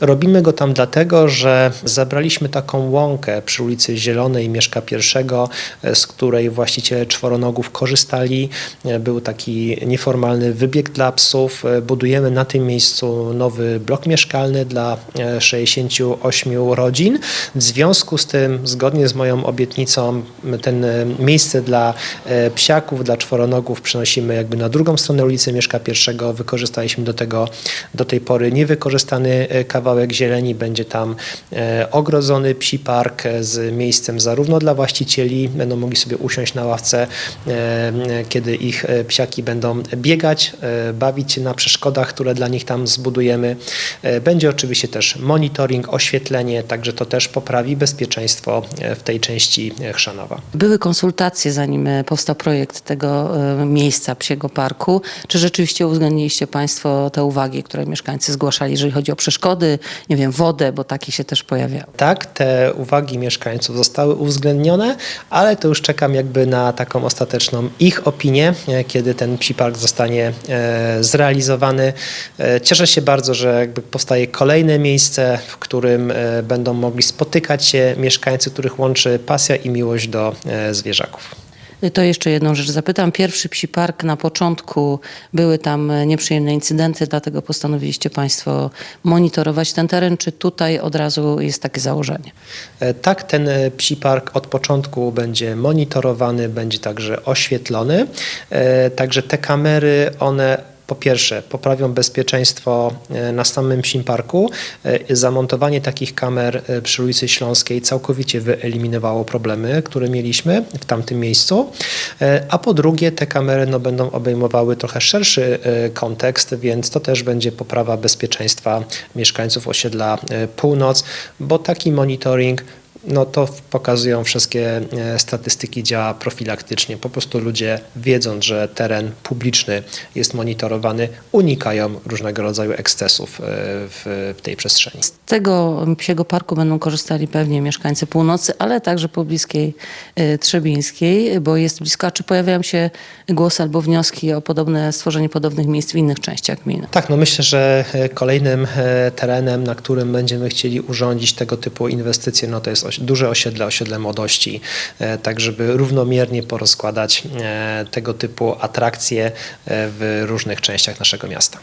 Robimy go tam dlatego, że zabraliśmy taką łąkę przy ulicy Zielonej Mieszka Pierwszego, e, z której właściciele czworonogów korzystali. E, Był taki nieformalny wybieg dla psów. E, Budujemy na tym miejscu nowy blok mieszkalny dla e, 68 rodzin. W związku z tym, zgodnie z moją obietnicą, ten miejsce dla psiaków, dla czworonogów przenosimy jakby na drugą stronę ulicy Mieszka Pierwszego. Wykorzystaliśmy do tego do tej pory niewykorzystany e, kawałek zieleni. Będzie tam e, ogrodzony psi park e, z miejscem zarówno dla właścicieli, będą mogli sobie usiąść na ławce, e, kiedy ich psiaki będą biegać, bawić się na przeszkodach, które dla nich tam zbudujemy. Będzie oczywiście też monitoring, oświetlenie, także to też poprawi bezpieczeństwo w tej części Chrzanowa. Były konsultacje, zanim powstał projekt tego miejsca psiego parku. Czy rzeczywiście uwzględniliście Państwo te uwagi, które mieszkańcy zgłaszali, jeżeli chodzi o przeszkody, nie wiem, wodę, bo takie się też pojawiały? Tak, te uwagi mieszkańców zostały uwzględnione, ale to już czekam jakby na taką ostateczną ich opinię, e, kiedy ten psi park zostanie e, zrealizowany. E, Cieszę się bardzo, że jakby powstaje kolejne miejsce, w którym będą mogli spotykać się mieszkańcy, których łączy pasja i miłość do zwierzaków. To jeszcze jedną rzecz zapytam. Pierwszy psi park na początku były tam nieprzyjemne incydenty, dlatego postanowiliście Państwo monitorować ten teren. Czy tutaj od razu jest takie założenie? E, Tak, ten e, psi park od początku będzie monitorowany, będzie także oświetlony. E, Także te kamery, one po pierwsze poprawią bezpieczeństwo e, na samym psim parku. E, Zamontowanie takich kamer e, przy ulicy Śląskiej całkowicie wyeliminowało problemy, które mieliśmy w tamtym miejscu. A po drugie te kamery no, będą obejmowały trochę szerszy kontekst, więc to też będzie poprawa bezpieczeństwa mieszkańców osiedla Północ, bo taki monitoring no to pokazują wszystkie e, statystyki, działa profilaktycznie. Po prostu ludzie wiedząc, że teren publiczny jest monitorowany, unikają różnego rodzaju ekscesów e, w, tej przestrzeni. Z tego psiego parku będą korzystali pewnie mieszkańcy północy, ale także pobliskiej y, Trzebińskiej, bo jest blisko. A czy pojawiają się głosy albo wnioski o podobne stworzenie podobnych miejsc w innych częściach gminy? Tak, no myślę, że e, kolejnym e, terenem, na którym będziemy chcieli urządzić tego typu inwestycje, no to jest duże osiedle, osiedle młodości, e, tak żeby równomiernie porozkładać e, tego typu atrakcje e, w różnych częściach naszego miasta.